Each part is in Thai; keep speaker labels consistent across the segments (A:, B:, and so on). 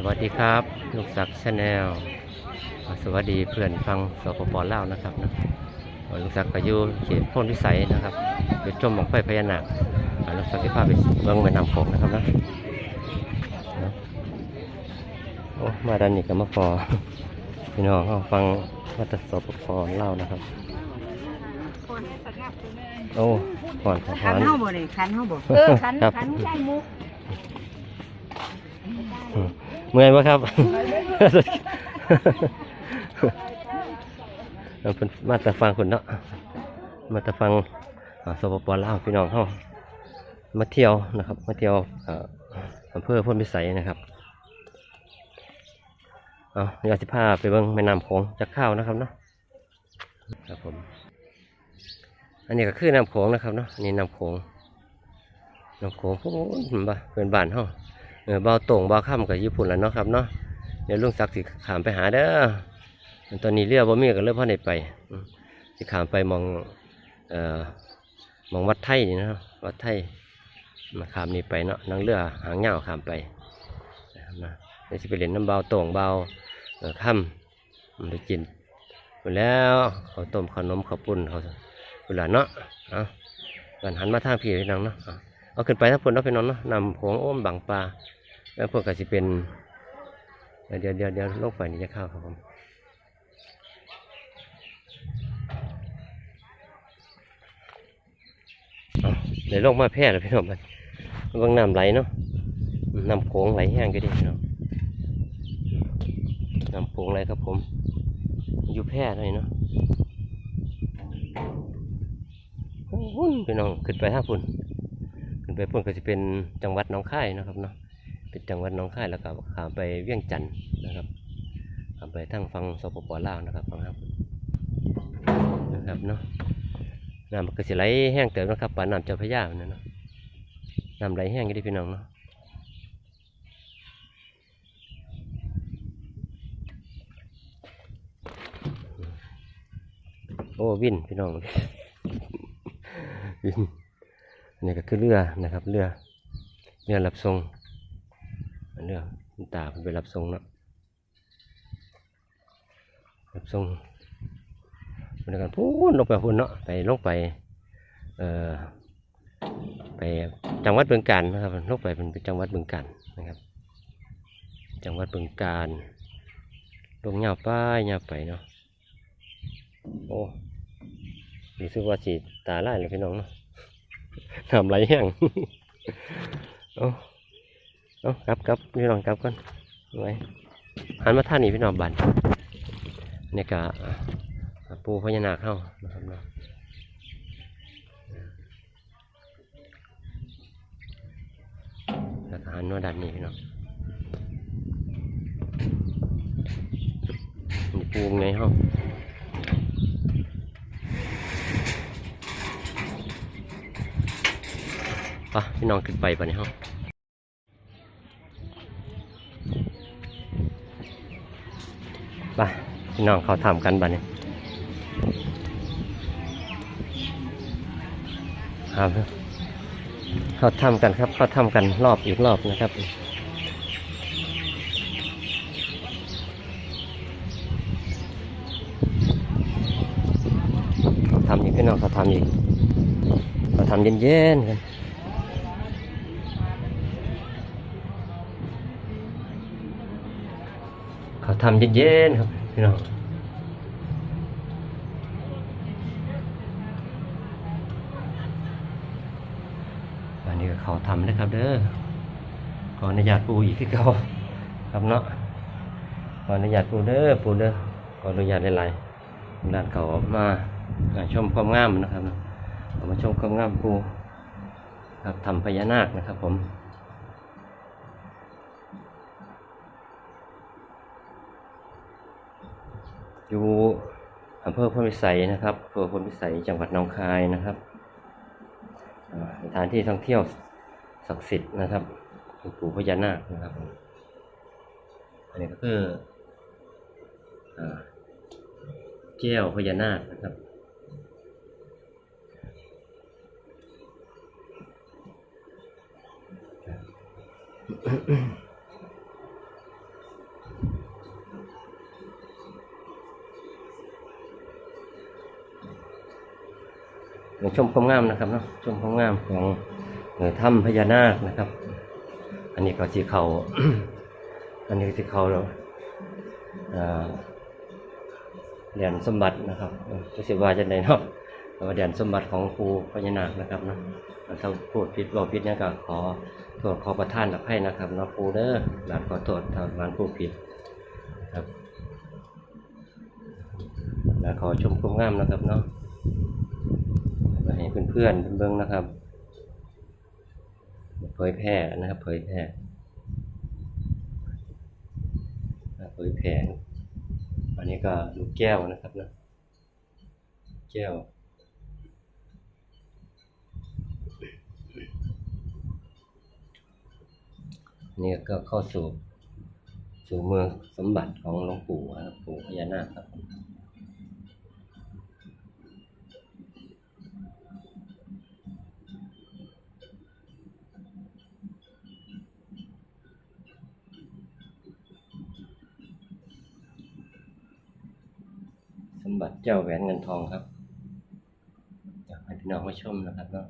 A: สวัสดีครับ ลูกศักดิ์ชาแนลสวัสดีเพื่อนฟังสปปลาวนะครับนะลูกศักดิ์ก็อยู่เขตพ้นวิสัยนะครับอยู่จมบังไฟพญานาคอ่าลูกศักดิ์สิพาไปเบิ่งแม่น้ำโขงนะครับนะนะโอ้มาด้านนี้ก็มาพอพี่น้องเขาฟังวัตสปปลาวนะครับ โอ้ก่อนขอ
B: คั
A: ทานน
B: เฮาบ่นี่คันเฮาบ่
C: เออขัน
A: ครับ
C: ขันใช่มุก
A: อืม เมื่อยไหมครับเราเป็นมาแต่ฟังคนเนาะมาแต่ฟังอ่าสปปลาวพี่น้องเขามาเที่ยวนะครับ มาเที่ยวอ่าอำเภอพ้นพิสัยนะครับเอาเดี๋ยวสิพาไปเบิ่งแม่น้ำโขงจากข้าวนะครับเนาะครับผมอันนี้ก็คือน้ำโขงนะครับเนาะอันนี้น้ำโขงน้ำโขงพวกบ้าเป็นบ้านเขา เออเบาต่งเบาข้ามกับญี่ปุ่นแล้วเนาะครับเนาะเดี๋ยวลุงศักดิ์สิขามไปหาเด้อตอนนี้เรือบ่มีก็เริ่มพ่อในไปสิขามไปมองเอ่อมองวัดไทยนี่นะวัดไทยมาขามนี่ไปเนาะนั่งเรือหางเงาขามไปนะครับนะเดี๋ยวสิไปเล่นน้ำเบาต่งเบาเออค่ำมันได้กินหมดแล้วเขาต้มขนมข้าวปุ้นเขาเวลาเนาะเอากันหันมาทางพี่พี่น้องเนาะเอาขึ้นไปถ้าพุ่นเนาะพี่น้องเนาะนำผงอ้มบังปลา แล้วพวกก็สิเป็น เดี๋ยวเดี๋ยวเดี๋ยวโลงไปนี่จะเข้าครับผมเดี๋ยวลงมาแพร่แล้วพี่น้องมันบางน้ำไหลเนาะน้ำโขงไหลแห้งก็ดีพี่น้องน้ำโขงไหลครับผม อยู่แพร่หน่อยเนาะพุ่นพี่น้องขึ้นไปห้าพุ่นขึ้นไปพุ่นก็จะเป็นจังหวัดหน้องคายนะครับเนาะ เป็นจังหวัดน้องคายแล้วก็ข้ามไปเวียงจันทน์นะครับข้ามไปทางฝั่งสปปลาวนะครับฝั่งห้าพุ่นะครับเนาะน้ำมันก็สิไหลแห้งเติมนะครับป่าน้ำเจ้าพระยาเนี่ยเนาะน้ำไหลแห้งก็ได้พี่น้องเนาะโอ้วินพี่น้องวินนี่ก็คือเรือนะครับเรือเรือรับส่ง เรือคุณตาไปรับส่งเนาะรับส่งบรรยากาศพูนลงไปพูนเนาะไปลงไปเอ่อไปจังหวัดบึงกาฬนะครับลงไปเป็นจังหวัดบึงกาฬนะครับ จังหวัดบึงกาฬลงเหยาป้ายเหยาไปเนาะโอ้รู้สึกว่าสีตาลายเลยพี่น้องเนาะทำไรแห้งเอา เอากลับกลับพี่น้องกลับก่อนไว้หันมาท่านนี่พี่น้องบันเนี่ยกะปูพญานาคเข้านะครับเนาะแล้วก็หันมาดันนี่พี่น้องปูไงเฮาปะพี่น้องขึ้นไปปะเนี่ยฮะป พี่น้องเขาทำกันปะเนี่ยครับเขาทำกันครับเขาทำกันรอบอีกรอบนะครับทำอีกพี่น้องเขาทำอีกเขาทำเย็นๆกันเขาทำเย็นๆครับ พี่น้องอันนี้ก็เขาทำนะครับเด้อขออนุญาตปูอีกที่เขาครับเนาะขออนุญาตปูเด้อปูเด้อขออนุญาตหลายๆด้านเขามาอ่าชมความงามนะครับมาชมความงามปูครับทำพญานาคนะครับผม อยู่อำเภอพลพิสัยนะครับอำเภอพลพิสัยจังหวัดหนองคายนะครับสถานที่ท่องเที่ยวศักดิ์สิทธิ์นะครับหลวงปู่พญานาคนะครับอันนี้ก็คือแก้วพญานาคนะครับ ชมความงามนะครับเนาะชมความงามของถ้ำพญานาคนะครับ อันนี้ก็สีเขาอันนี้สีเขาแล้วอ่าเหรียญสมบัตินะครับเออจะสิว่าจะไหนเนาะแต่ว่าเหรียญสมบัติของครูพญานาคนะครับเนาะถ้าพูดผิดบอกผิดเนี่ยก็ขอโทษขอประทานอภัยนะครับเนาะครูเด้อหลานขอโทษถ้าหลานพูดผิดครับหลานขอชมความงามนะครับเนาะ เพื่อนๆเบิ่งนะครับ เผยแพร่นะครับเผยแพร่เผยแพร่อันนี้ก็ลูกแก้วนะครับนะแก้วนี่ก็เข้าสู่สู่เมืองสมบัติของหลวงปู่นะครับปู่พญานาคครับ มบัติเจ้าแหวนเงินทองครับอยากให้พี่น้องมาชมนะครับเนาะ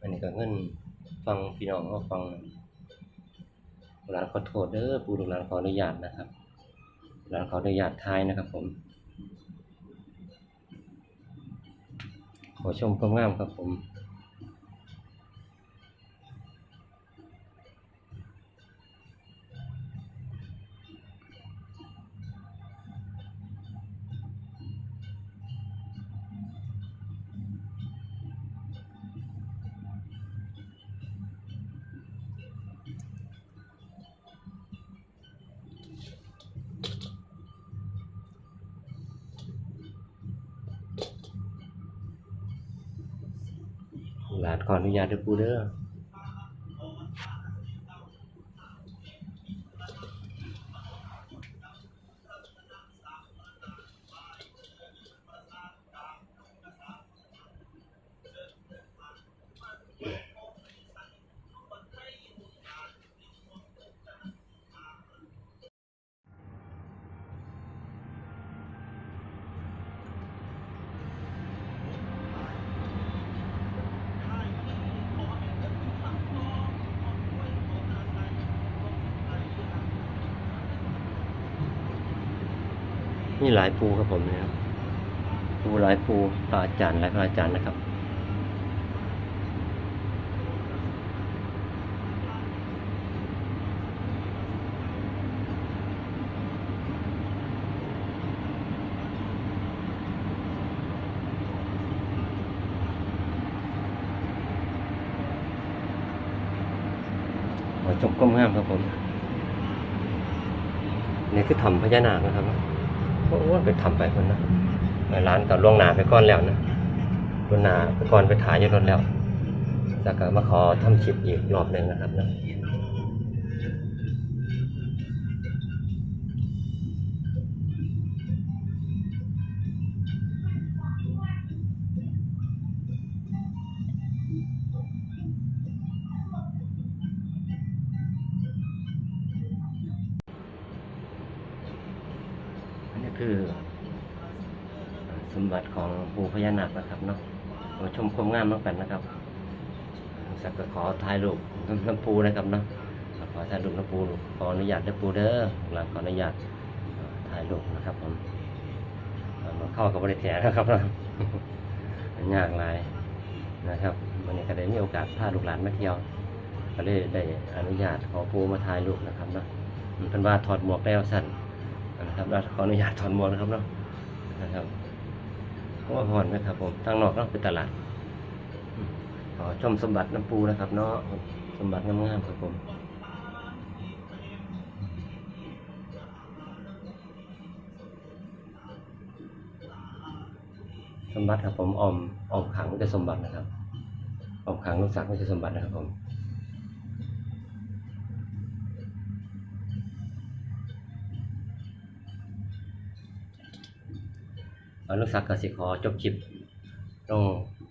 A: อันนี้ก็เงินฟังพี่น้องก็ฟังหลานขอโทษเด้อปู่ลูกหลานขออนุญาตนะครับ แล้วขออนุญาตทายนะครับผม ขอชมความงามครับผม หลานขออนุญาตเด้อปูเด้อ นี่หลายปูครับผมนะครับปูหลายปูพระอาจารย์หลายพระอาจารย์นะครับจบก้มงามครับผม นี่คือทำพญานาคนะครับ โอ้โหไปทำไปคนนะร้านต่อล่วงหนาไปก้อนแล้วนะล่วงหนาไปก้อนไปถ่ายยังนแล้วจากกมาขอทำคลิปอีกรอบหนึ่งนะครับนะ สมบัติของปู่พญานาคนะครับเนาะมาชมความงามน้องกันนะครับสักก็ขอถ่ายรูปน้ำปูนะครับเนาะขอถ่ายรูปน้ำปูขออนุญาตน้ำปูเด้อหลังขออนุญาตถ่ายรูปนะครับผมมาเข้ากับบริแถนะครับเนาะยากหลายนะครับวันนี้ก็ได้มีโอกาสพาลูกหลานมาเที่ยวก็เลยได้อนุญาตขอปูมาถ่ายรูปนะครับเนาะเป็นว่าถอดหมวกแล้วสั่นนะครับขออนุญาตถอดหมวกนะครับเนาะนะครับ ว่าพอนนะครับผมทางนอกก็เป็นตลาดอืมขอชมสมบัติน้ำปูนะครับเนาะสมบัติงามๆครับผมสมบัติครับผมออมออมขังจะสมบัตินะครับออมขังลูกศักดิ์ไม่ใช่สมบัตินะครับผม อนุสักดิ์กสิขอจบคลิปลง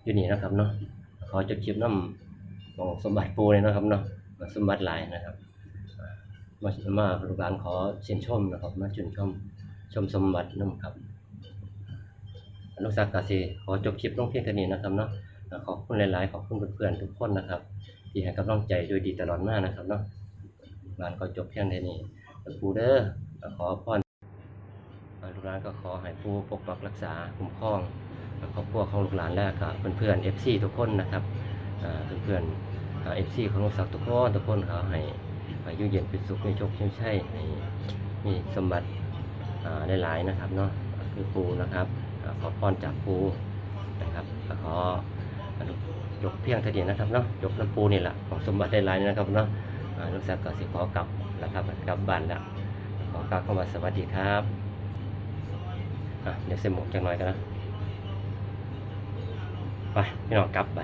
A: อยู่นี่นะครับเนาะขอจบคลิปน้ำของสมบัติปูเลยนะครับเนาะสมบัติหลายนะครับอ่ามามาลูกหลานขอเชิญชมนะครับมาชื่นชมชมสมบัติน้ำครับอนุสักดิ์กสิขอจบคลิปลงเพียงเท่านี้นะครับเนาะขอบคุณหลาย ๆ ขอบคุณเพื่อนๆทุกคนนะครับ ที่ให้กำลังใจโดยดีตลอดมานะครับเนาะงานก็จบเพียงเท่านี้ปูเด้อขอพร อ่าลูกหลานก็ขอให้ปูปกปักรักษาคุ้มครองครอบครัวของลูกหลานและก็เพื่อนๆ FC ทุกคนนะครับเพื่อนๆอ่า FC ของลูกศักดิ์ทุกคนทุกคนเขาให้อายุเย็นเป็นสุขมีโชคมีชัยให้มีสมบัติหลายๆนะครับเนาะคือปูนะครับอ่าขอพรจากปูนะครับขอยกเพียงเท่านี้นะครับเนาะยกน้ำปูนี่แหละของสมบัติได้หลายนะครับเนาะลูกสาวก็สิขอกลับแล้วครับกลับบ้านแล้วขอกล่าวคำว่าสวัสดีครับ อะเดี๋ยวเสหมกจังหน่อยกันนะ ไปพี่น้องกลับไป